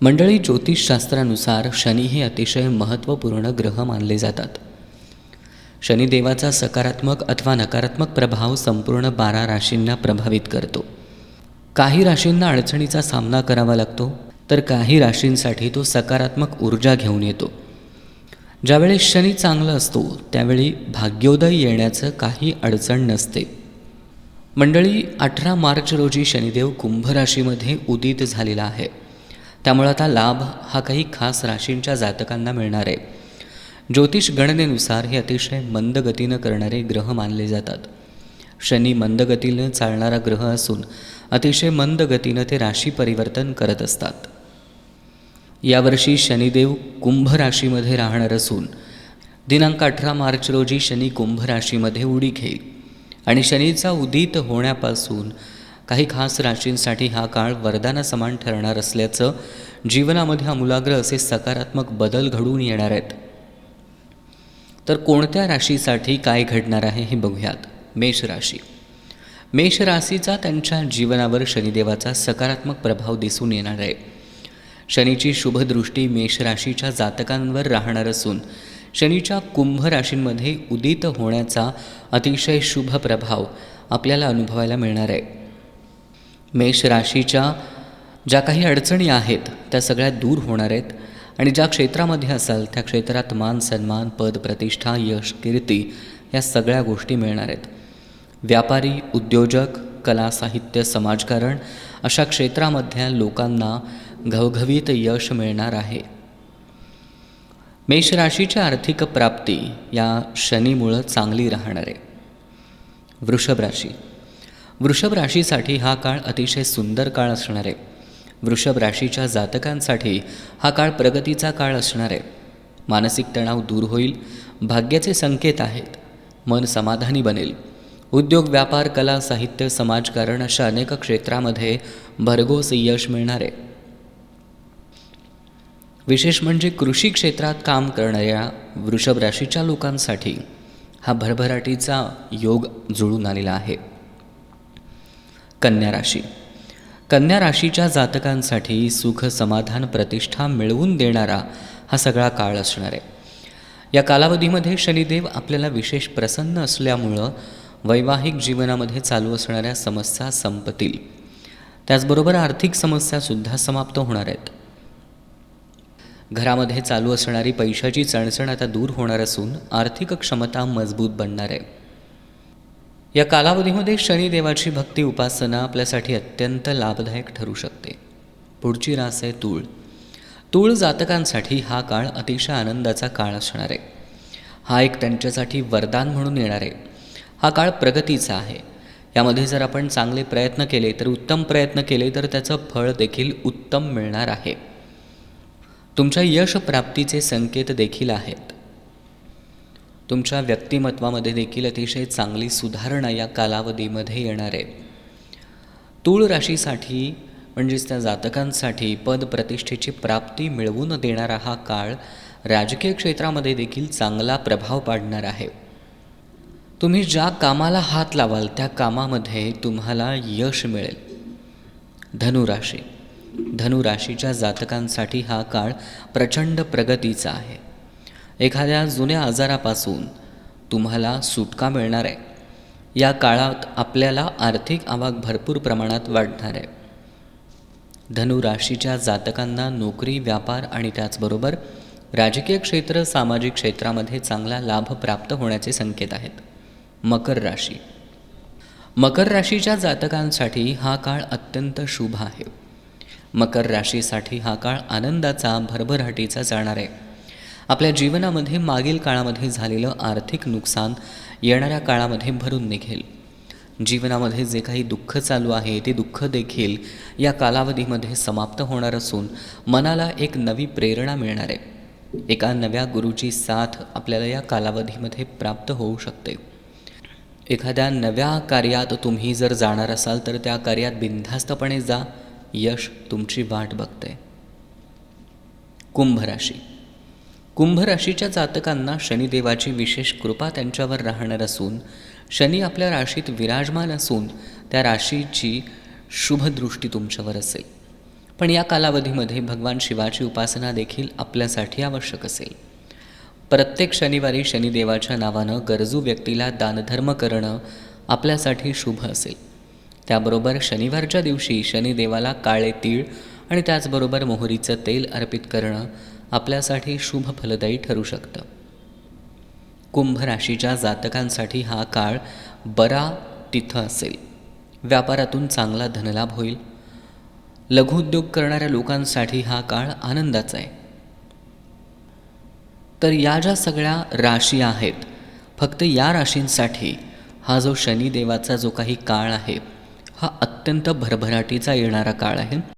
मंडळी ज्योतिषशास्त्रानुसार शनी हे अतिशय महत्त्वपूर्ण ग्रह मानले जातात. शनिदेवाचा सकारात्मक अथवा नकारात्मक प्रभाव संपूर्ण बारा राशींना प्रभावित करतो. काही राशींना अडचणीचा सामना करावा लागतो तर काही राशींसाठी तो सकारात्मक ऊर्जा घेऊन येतो. ज्यावेळी शनी चांगला असतो त्यावेळी भाग्योदय येण्याचं काही अडचण नसते. मंडळी अठरा मार्च रोजी शनिदेव कुंभ राशीमध्ये उदित झालेला आहे. त्यामुळे आता लाभ हा काही खास राशींच्या जातकांना मिळणार आहे. ज्योतिष गणनेनुसार हे अतिशय मंद गतीनं करणारे ग्रह मानले जातात. शनी मंद गतीनं चालणारा ग्रह असून अतिशय मंद गतीनं ते राशी परिवर्तन करत असतात. यावर्षी शनिदेव कुंभ राशीमध्ये राहणार असून दिनांक अठरा मार्च रोजी शनी कुंभ राशीमध्ये उडी घेईल आणि शनीचा उदित होण्यापासून काही खास राशींसाठी हा काळ वरदानासमान ठरणार असल्याचं जीवनामध्ये आमूलाग्र असे सकारात्मक बदल घडून येणार आहेत. तर कोणत्या राशीसाठी काय घडणार आहे हे बघूयात. मेष राशी. मेष राशीचा त्यांच्या जीवनावर शनिदेवाचा सकारात्मक प्रभाव दिसून येणार आहे. शनीची शुभदृष्टी मेष राशीच्या जातकांवर राहणार असून शनीच्या कुंभ राशींमध्ये उदित होण्याचा अतिशय शुभ प्रभाव आपल्याला अनुभवायला मिळणार आहे. मेष राशीच्या ज्या काही अडचणी आहेत त्या सगळ्या दूर होणार आहेत. आणि ज्या क्षेत्रामध्ये असाल त्या क्षेत्रात मान सन्मान पद प्रतिष्ठा यश कीर्ती या सगळ्या गोष्टी मिळणार आहेत. व्यापारी उद्योजक कला साहित्य समाजकारण अशा क्षेत्रामधल्या लोकांना घवघवीत यश मिळणार आहे. मेष राशीच्या आर्थिक प्राप्ती या शनीमुळं चांगली राहणार आहे. वृषभ राशी. वृषभ राशीसाठी हा काळ अतिशय सुंदर काळ असणार आहे. वृषभ राशीच्या जातकांसाठी हा काळ प्रगतीचा काळ असणार आहे. मानसिक तणाव दूर होईल भाग्याचे संकेत आहेत मन समाधानी बनेल. उद्योग व्यापार कला साहित्य समाजकारण अशा अनेक क्षेत्रामध्ये भरघोस यश मिळणार आहे. विशेष म्हणजे कृषी क्षेत्रात काम करणाऱ्या वृषभ राशीच्या लोकांसाठी हा भरभराटीचा योग जुळून आलेला आहे. कन्या राशी. कन्या राशीच्या जातकांसाठी सुख समाधान प्रतिष्ठा मिळवून देणारा हा सगळा काळ असणार आहे. या कालावधीमध्ये शनिदेव आपल्याला विशेष प्रसन्न असल्यामुळं वैवाहिक जीवनामध्ये चालू असणाऱ्या समस्या संपतील. त्याचबरोबर आर्थिक समस्यासुद्धा समाप्त होणार आहेत. घरामध्ये चालू असणारी पैशाची चणचण आता दूर होणार असून आर्थिक क्षमता मजबूत बनणार आहे. या कालावधीमध्ये शनिदेवाची भक्ती उपासना आपल्यासाठी अत्यंत लाभदायक ठरू शकते. पुढची रास आहे तूळ. तूळ जातकांसाठी हा काळ अतिशय आनंदाचा काळ असणार आहे. हा एक त्यांच्यासाठी वरदान म्हणून येणार आहे. हा काळ प्रगतीचा आहे. यामध्ये जर आपण चांगले प्रयत्न केले तर उत्तम प्रयत्न केले तर त्याचं फळ देखील उत्तम मिळणार आहे. तुमच्या यश प्राप्तीचे संकेत देखील आहेत. तुमच्या व्यक्तिमत्वामध्ये देखील अतिशय चांगली सुधारणा या कालावधीमध्ये येणार आहे. तूळ राशीसाठी म्हणजेच त्या जातकांसाठी पद प्रतिष्ठेची प्राप्ती मिळवून देणारा हा काळ राजकीय क्षेत्रामध्ये देखील चांगला प्रभाव पाडणार आहे. तुम्ही ज्या कामाला हात लावाल त्या कामामध्ये तुम्हाला यश मिळेल. धनुराशी. धनुराशीच्या जातकांसाठी हा काळ प्रचंड प्रगतीचा आहे. एखाद्या जुन्या आजारापासून तुम्हाला सुटका मिळणार आहे. या काळात आपल्याला आर्थिक आवक भरपूर प्रमाणात वाढणार आहे. धनुराशीच्या जातकांना नोकरी व्यापार आणि त्याचबरोबर राजकीय क्षेत्र सामाजिक क्षेत्रामध्ये चांगला लाभ प्राप्त होण्याचे संकेत आहेत. मकर राशी. मकर राशीच्या जातकांसाठी हा काळ अत्यंत शुभ आहे. मकर राशीसाठी हा काळ आनंदाचा भरभराटीचा जाणार आहे. आपल्या जीवनामध्ये मागील काळामध्ये झालेलं आर्थिक नुकसान येणाऱ्या काळामध्ये भरून निघेल. जीवनामध्ये जे काही दुःख चालू आहे ते दुःख देखील या कालावधीमध्ये समाप्त होणार असून मनाला एक नवी प्रेरणा मिळणार आहे. एका नव्या गुरुची साथ आपल्याला या कालावधीमध्ये प्राप्त होऊ शकते. एखाद्या नव्या कार्यात तुम्ही जर जाणार असाल तर त्या कार्यात बिनधास्तपणे जा. यश तुमची वाट बघते. कुंभ राशी. कुंभ राशीच्या जातकांना शनिदेवाची विशेष कृपा त्यांच्यावर राहणार असून शनी आपल्या राशीत विराजमान असून त्या राशीची शुभदृष्टी तुमच्यावर असेल. पण या कालावधीमध्ये भगवान शिवाची उपासना देखील आपल्यासाठी आवश्यक असेल. प्रत्येक शनिवारी शनिदेवाच्या नावानं गरजू व्यक्तीला दानधर्म करणं आपल्यासाठी शुभ असेल. त्याबरोबर शनिवारच्या दिवशी शनिदेवाला काळे तीळ आणि त्याचबरोबर मोहरीचं तेल अर्पित करणं आपल्यासाठी शुभ फलदायी ठरू शकतं. कुंभ राशीच्या जातकांसाठी हा काळ बरा तिथं असेल. व्यापारातून चांगला धनलाभ होईल. लघुउद्योग करणाऱ्या लोकांसाठी हा काळ आनंदाचा आहे. तर या ज्या सगळ्या राशी आहेत फक्त या राशींसाठी हा जो शनिदेवाचा जो काही काळ आहे हा अत्यंत भरभराटीचा येणारा काळ आहे.